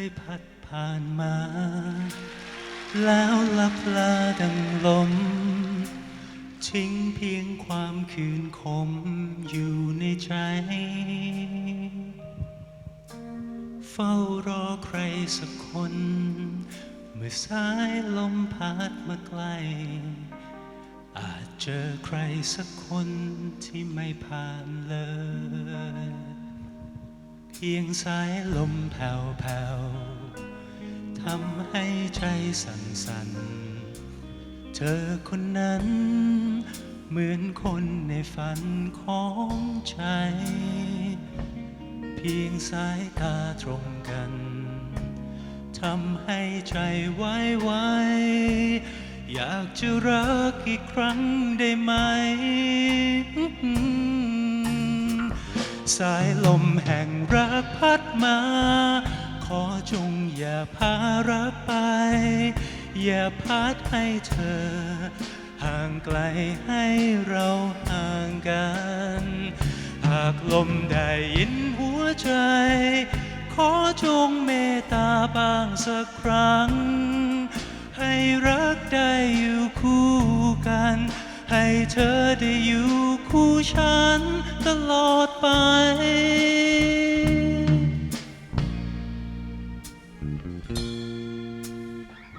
ยพัดผ่านมา แล้วลับลาดังลม ทิ้งเพียงความคืนคมอยู่ในใจ เฝ้ารอใครสักคน เมื่อสายลมพัดมาไกล อาจเจอใครสักคนที่ไม่ผ่านเลย พียงสายลมแผ่วๆทำให้ใจสั่นๆเธอคนนั้น เหมือนคนในฝันของใจ เพียงสายตาตรงกันทำให้ใจไว้ไวอยากจะรักอีกครั้งได้ไหม สายลมแห่งรักพัดมา ขอจงอย่าพารักไป อย่าพัดให้เธอ ห่างไกลให้เราห่างกัน หากลมได้ยินหัวใจ ขอจงเมตตาบ้างสักครั้ง ให้รักได้อยู่คู่กัน ให้เธอได้อยู่คู่ฉันตลอด ไป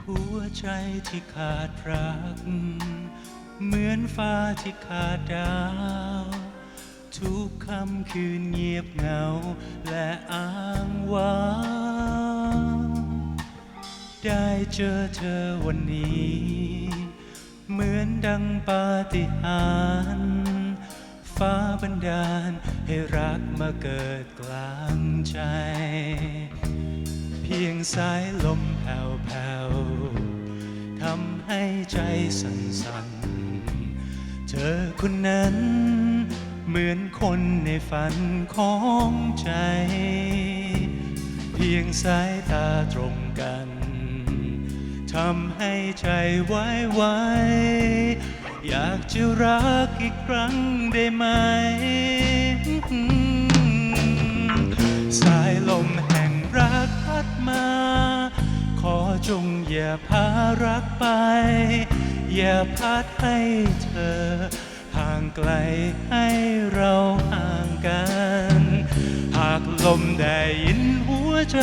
หัวใจที่ขาดรัก เหมือนฟ้าที่ขาดดาว ทุกคำคืนเงียบเหงา และอ้างว้างได้เจอเธอวันนี้ เหมือนดังปาฏิหาริย์ ฟ้าบันดาล ให้รักมาเกิดกลางใจ เพียงสายลมแผ่วๆทำให้ใจสั่นๆ เธอคนนั้น เหมือนคนในฝันของใจ เพียงสายตาตรงกันทำให้ใจไว้ไว อยากจะรักอีกครั้งได้ไหม สายลมแห่งรักพัดมา ขอจงอย่าพารักไป อย่าพัดให้เธอ ห่างไกลให้เราห่างกัน หากลมได้ยินหัวใจ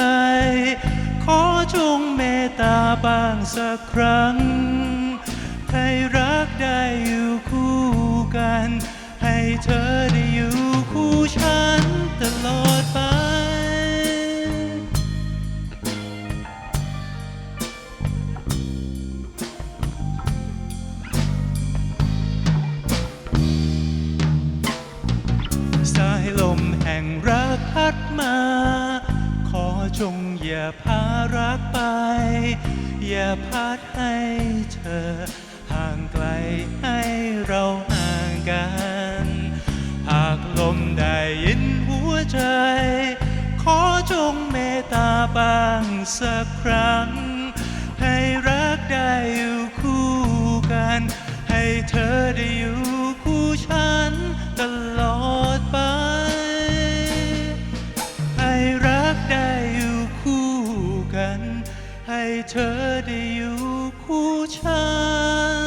ขอจงเมตตาบ้างสักครั้ง กัน ให้เธอได้อยู่คู่ฉันตลอดไปสายลมแห่งรักพัดมา ขอจงอย่าพารักไป อย่าพัดให้เธอ ห่างไกลให้เรา กัน หากลมได้ยินหัวใจ ขอจงเมตตาบ้างสักครั้ง ให้รักได้อยู่คู่กัน ให้เธอได้อยู่คู่ฉันตลอดไป ให้รักได้อยู่คู่กัน ให้เธอได้อยู่คู่ฉัน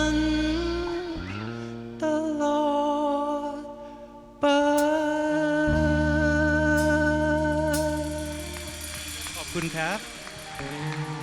คุณครับ